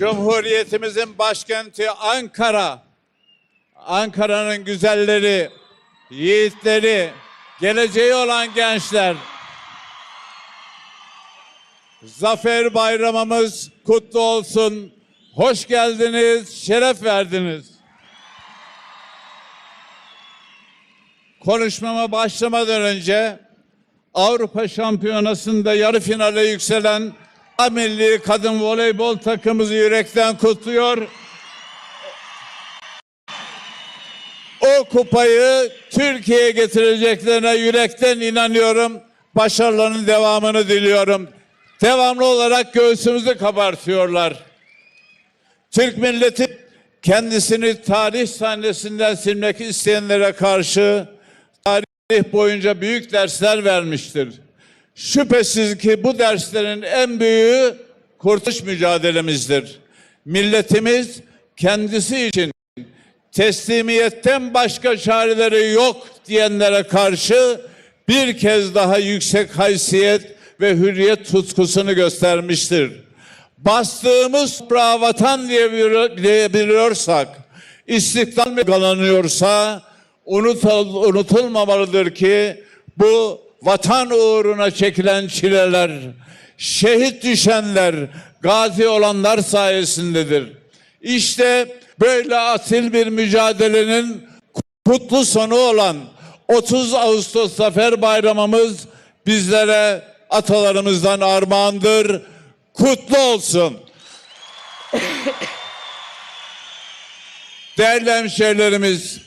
Cumhuriyetimizin başkenti Ankara. Ankara'nın güzelleri, yiğitleri, geleceği olan gençler. Zafer bayramımız kutlu olsun. Hoş geldiniz, şeref verdiniz. Konuşmama başlamadan önce Avrupa Şampiyonası'nda yarı finale yükselen Milli Kadın Voleybol takımımızı yürekten kutluyor. O kupayı Türkiye'ye getireceklerine yürekten inanıyorum. Başarılarının devamını diliyorum. Devamlı olarak göğsümüzü kabartıyorlar. Türk milleti kendisini tarih sahnesinden silmek isteyenlere karşı tarih boyunca büyük dersler vermiştir. Şüphesiz ki bu derslerin en büyüğü kurtuluş mücadelemizdir. Milletimiz kendisi için teslimiyetten başka çareleri yok diyenlere karşı bir kez daha yüksek haysiyet ve hürriyet tutkusunu göstermiştir. Bastığımız toprağa vatan diye- diyebiliyorsak, istiklal mi kalanıyorsa unutul, unutulmamalıdır ki bu vatan uğruna çekilen çileler, şehit düşenler, gazi olanlar sayesindedir. İşte böyle asil bir mücadelenin kutlu sonu olan 30 Ağustos Zafer Bayramımız bizlere atalarımızdan armağandır. Kutlu olsun. Değerli hemşehrilerimiz,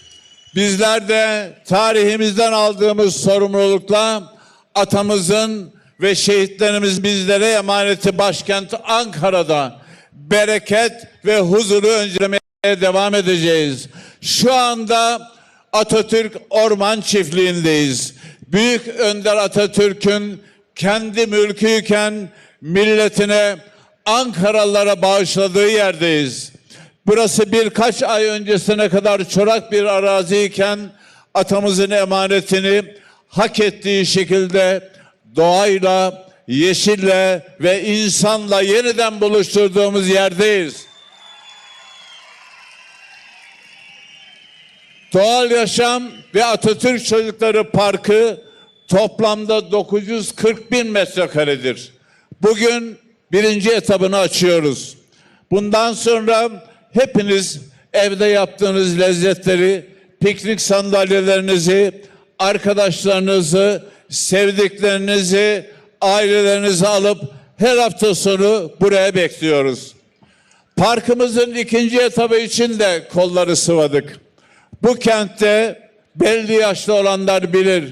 bizler de tarihimizden aldığımız sorumlulukla atamızın ve şehitlerimiz bizlere emaneti başkent Ankara'da bereket ve huzuru öncelemeye devam edeceğiz. Şu anda Atatürk Orman Çiftliği'ndeyiz. Büyük Önder Atatürk'ün kendi mülküyken milletine Ankaralılara bağışladığı yerdeyiz. Burası birkaç ay öncesine kadar çorak bir araziyken atamızın emanetini hak ettiği şekilde doğayla, yeşille ve insanla yeniden buluşturduğumuz yerdeyiz. Doğal Yaşam ve Atatürk Çocukları Parkı toplamda 940 bin metrekaredir. Bugün birinci etabını açıyoruz. Bundan sonra hepiniz evde yaptığınız lezzetleri, piknik sandalyelerinizi, arkadaşlarınızı, sevdiklerinizi, ailelerinizi alıp her hafta sonu buraya bekliyoruz. Parkımızın ikinci etabı için de kolları sıvadık. Bu kentte belli yaşlı olanlar bilir.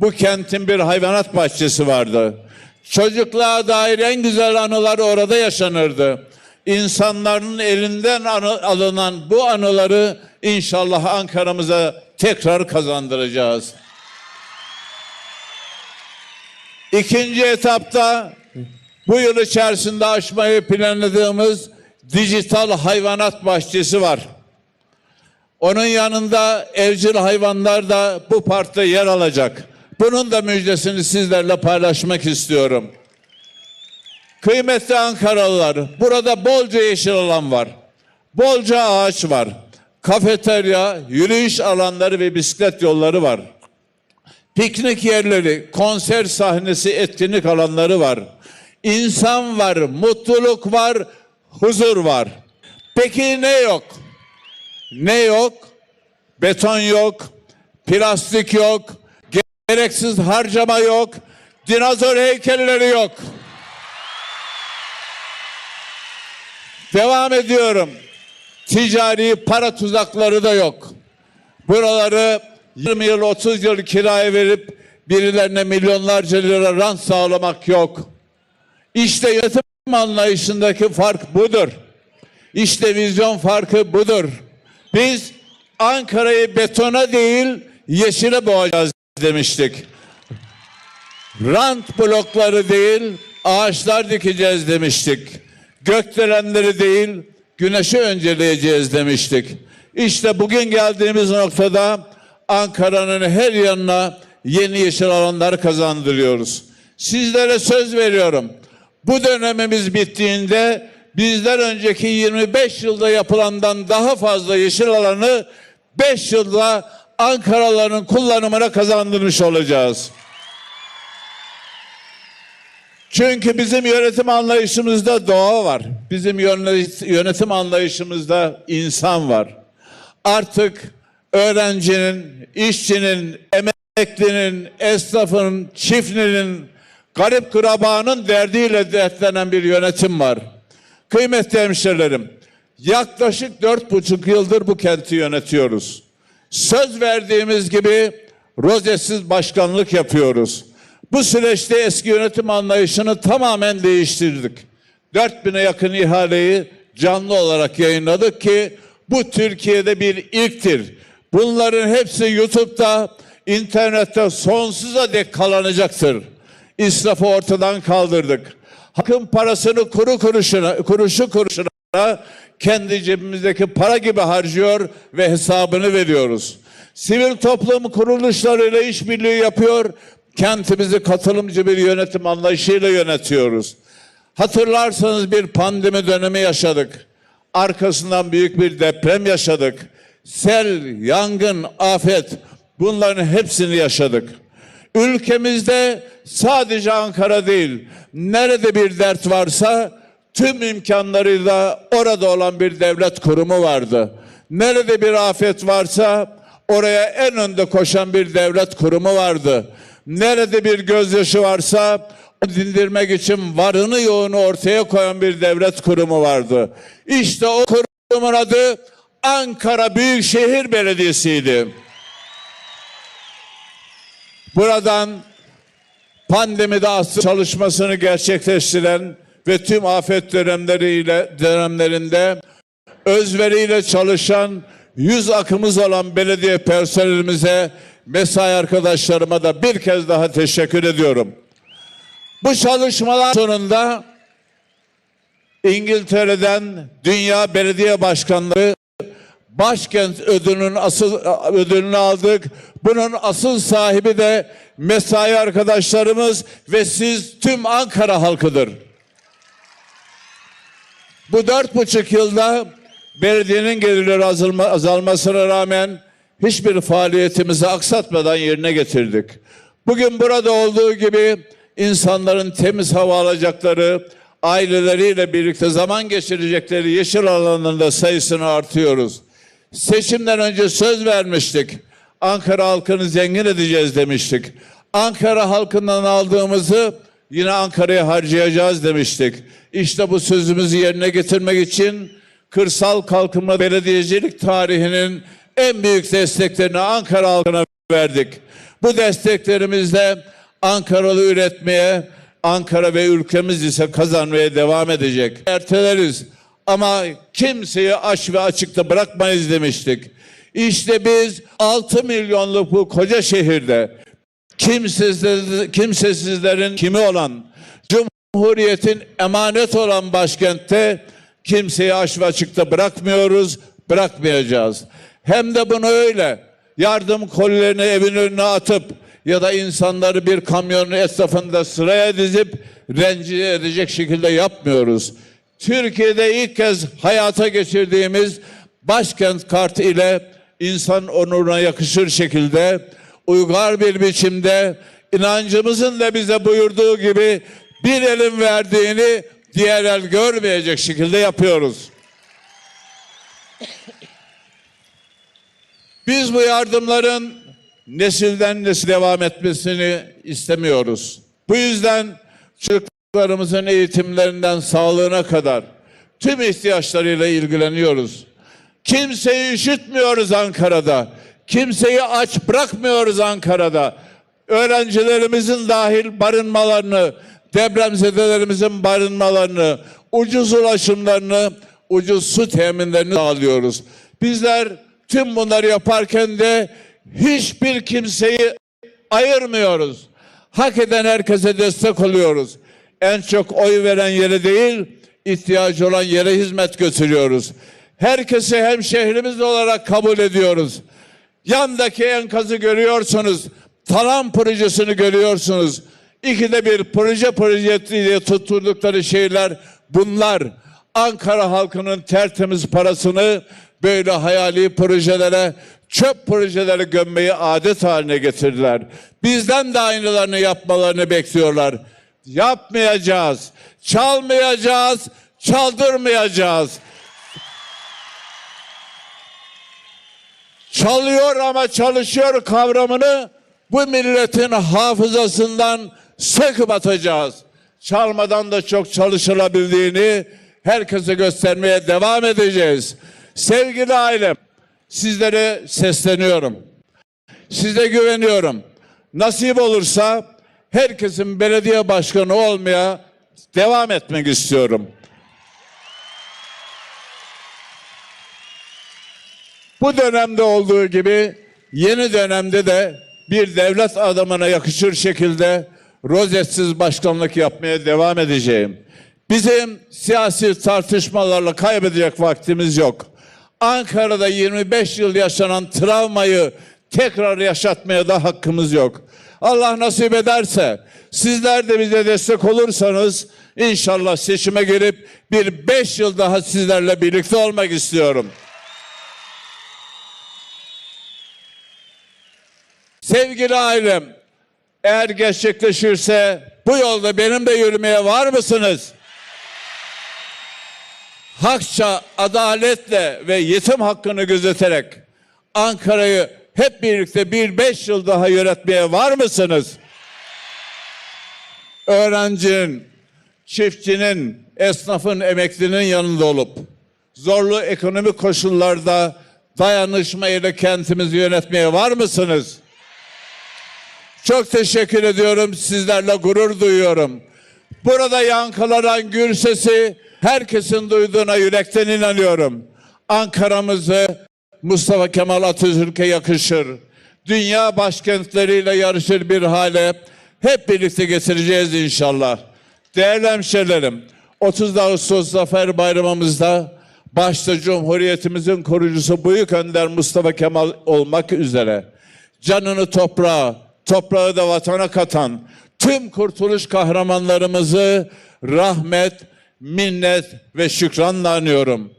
Bu kentin bir hayvanat bahçesi vardı. Çocukluğa dair en güzel anılar orada yaşanırdı. İnsanların elinden alınan bu anıları inşallah Ankara'mıza tekrar kazandıracağız. İkinci etapta bu yıl içerisinde açmayı planladığımız dijital hayvanat bahçesi var. Onun yanında evcil hayvanlar da bu parkta yer alacak. Bunun da müjdesini sizlerle paylaşmak istiyorum. Kıymetli Ankaralılar, burada bolca yeşil alan var. Bolca ağaç var. Kafeterya, yürüyüş alanları ve bisiklet yolları var. Piknik yerleri, konser sahnesi, etkinlik alanları var. İnsan var, mutluluk var, huzur var. Peki ne yok? Ne yok? Beton yok, plastik yok, gereksiz harcama yok, dinozor heykelleri yok. Devam ediyorum. Ticari para tuzakları da yok. Buraları 20 yıl 30 yıl kiraya verip birilerine milyonlarca lira rant sağlamak yok. İşte yönetim anlayışındaki fark budur. İşte vizyon farkı budur. Biz Ankara'yı betona değil yeşile boğacağız demiştik. Rant blokları değil ağaçlar dikeceğiz demiştik. Gökdelenleri değil güneşi önceleyeceğiz demiştik. İşte bugün geldiğimiz noktada Ankara'nın her yanına yeni yeşil alanlar kazandırıyoruz. Sizlere söz veriyorum. Bu dönemimiz bittiğinde bizden önceki 25 yılda yapılandan daha fazla yeşil alanı 5 yılda Ankaralıların kullanımına kazandırmış olacağız. Çünkü bizim yönetim anlayışımızda doğa var. Bizim yöne- yönetim anlayışımızda insan var. Artık öğrencinin, işçinin, emeklinin, esnafın, çiftçinin, garip kırabanın derdiyle dertlenen bir yönetim var. Kıymetli hemşerilerim, yaklaşık dört buçuk yıldır bu kenti yönetiyoruz. Söz verdiğimiz gibi rozetsiz başkanlık yapıyoruz. Bu süreçte eski yönetim anlayışını tamamen değiştirdik. 4000'e yakın ihaleyi canlı olarak yayınladık ki bu Türkiye'de bir ilktir. Bunların hepsi YouTube'da, internette sonsuza dek kalanacaktır. İsrafı ortadan kaldırdık. Halkın parasını kuru kuruşuna, kuruşu kuruşuna kendi cebimizdeki para gibi harcıyor ve hesabını veriyoruz. Sivil toplum kuruluşlarıyla işbirliği yapıyor, kentimizi katılımcı bir yönetim anlayışıyla yönetiyoruz. Hatırlarsanız bir pandemi dönemi yaşadık. Arkasından büyük bir deprem yaşadık. Sel, yangın, afet bunların hepsini yaşadık. Ülkemizde sadece Ankara değil, nerede bir dert varsa tüm imkanlarıyla orada olan bir devlet kurumu vardı. Nerede bir afet varsa oraya en önde koşan bir devlet kurumu vardı. Nerede bir gözyaşı varsa dindirmek için varını yoğunu ortaya koyan bir devlet kurumu vardı. İşte o kurumun adı Ankara Büyükşehir Belediyesi'ydi. Buradan pandemide asıl çalışmasını gerçekleştiren ve tüm afet dönemleriyle dönemlerinde özveriyle çalışan yüz akımız olan belediye personelimize, mesai arkadaşlarıma da bir kez daha teşekkür ediyorum. Bu çalışmalar sonunda İngiltere'den Dünya Belediye Başkanlığı başkent ödülünün asıl ödülünü aldık. Bunun asıl sahibi de mesai arkadaşlarımız ve siz tüm Ankara halkıdır. Bu dört buçuk yılda belediyenin gelirleri azalma, azalmasına rağmen hiçbir faaliyetimizi aksatmadan yerine getirdik. Bugün burada olduğu gibi insanların temiz hava alacakları, aileleriyle birlikte zaman geçirecekleri yeşil alanında sayısını artıyoruz. Seçimden önce söz vermiştik. Ankara halkını zengin edeceğiz demiştik. Ankara halkından aldığımızı yine Ankara'ya harcayacağız demiştik. İşte bu sözümüzü yerine getirmek için kırsal kalkınma belediyecilik tarihinin en büyük desteklerini Ankara halkına verdik. Bu desteklerimizle Ankaralı üretmeye, Ankara ve ülkemiz ise kazanmaya devam edecek. Erteleriz ama kimseyi aç ve açıkta bırakmayız demiştik. İşte biz 6 milyonluk bu koca şehirde kimsesiz, kimsesizlerin kimi olan Cumhuriyetin emanet olan başkentte kimseyi aç ve açıkta bırakmıyoruz, bırakmayacağız. Hem de bunu öyle yardım kolilerini evin önüne atıp ya da insanları bir kamyonun etrafında sıraya dizip rencide edecek şekilde yapmıyoruz. Türkiye'de ilk kez hayata geçirdiğimiz başkent kartı ile insan onuruna yakışır şekilde uygar bir biçimde inancımızın da bize buyurduğu gibi bir elin verdiğini diğer el görmeyecek şekilde yapıyoruz. Biz bu yardımların nesilden nesile devam etmesini istemiyoruz. Bu yüzden çocuklarımızın eğitimlerinden sağlığına kadar tüm ihtiyaçlarıyla ilgileniyoruz. Kimseyi üşütmüyoruz Ankara'da. Kimseyi aç bırakmıyoruz Ankara'da. Öğrencilerimizin dahil barınmalarını, depremzedelerimizin barınmalarını, ucuz ulaşımlarını, ucuz su teminlerini sağlıyoruz. Bizler tüm bunları yaparken de hiçbir kimseyi ayırmıyoruz. Hak eden herkese destek oluyoruz. En çok oy veren yere değil, ihtiyacı olan yere hizmet götürüyoruz. Herkesi hem şehrimiz olarak kabul ediyoruz. Yandaki enkazı görüyorsunuz. Talan projesini görüyorsunuz. İkide bir proje projesi diye tutturdukları şeyler bunlar. Ankara halkının tertemiz parasını böyle hayali projelere, çöp projelere gömmeyi adet haline getirdiler. Bizden de aynılarını yapmalarını bekliyorlar. Yapmayacağız, çalmayacağız, çaldırmayacağız. Çalıyor ama çalışıyor kavramını bu milletin hafızasından söküp atacağız. Çalmadan da çok çalışılabildiğini herkese göstermeye devam edeceğiz. Sevgili ailem, sizlere sesleniyorum. Size güveniyorum. Nasip olursa herkesin belediye başkanı olmaya devam etmek istiyorum. Bu dönemde olduğu gibi yeni dönemde de bir devlet adamına yakışır şekilde rozetsiz başkanlık yapmaya devam edeceğim. Bizim siyasi tartışmalarla kaybedecek vaktimiz yok. Ankara'da 25 yıl yaşanan travmayı tekrar yaşatmaya da hakkımız yok. Allah nasip ederse sizler de bize destek olursanız inşallah seçime girip bir beş yıl daha sizlerle birlikte olmak istiyorum. Sevgili ailem, eğer gerçekleşirse bu yolda benim de yürümeye var mısınız? Hakça, adaletle ve yetim hakkını gözeterek Ankara'yı hep birlikte bir beş yıl daha yönetmeye var mısınız? Öğrencinin, çiftçinin, esnafın, emeklinin yanında olup zorlu ekonomik koşullarda dayanışma ile kentimizi yönetmeye var mısınız? Çok teşekkür ediyorum. Sizlerle gurur duyuyorum. Burada yankılanan gür sesi herkesin duyduğuna yürekten inanıyorum. Ankara'mızı Mustafa Kemal Atatürk'e yakışır. Dünya başkentleriyle yarışır bir hale hep birlikte getireceğiz inşallah. Değerli hemşerilerim, 30 Ağustos Zafer Bayramımızda başta Cumhuriyetimizin kurucusu Büyük Önder Mustafa Kemal olmak üzere canını toprağa, toprağı da vatana katan tüm kurtuluş kahramanlarımızı rahmet, minnet ve şükranla anıyorum.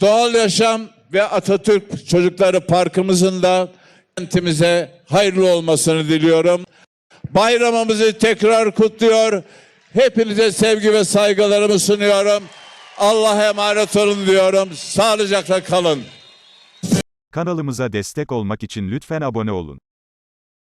Doğal Yaşam ve Atatürk Çocukları Parkımızın da kentimize hayırlı olmasını diliyorum. Bayramımızı tekrar kutluyor. Hepinize sevgi ve saygılarımı sunuyorum. Allah'a emanet olun diyorum. Sağlıcakla kalın. Kanalımıza destek olmak için lütfen abone olun.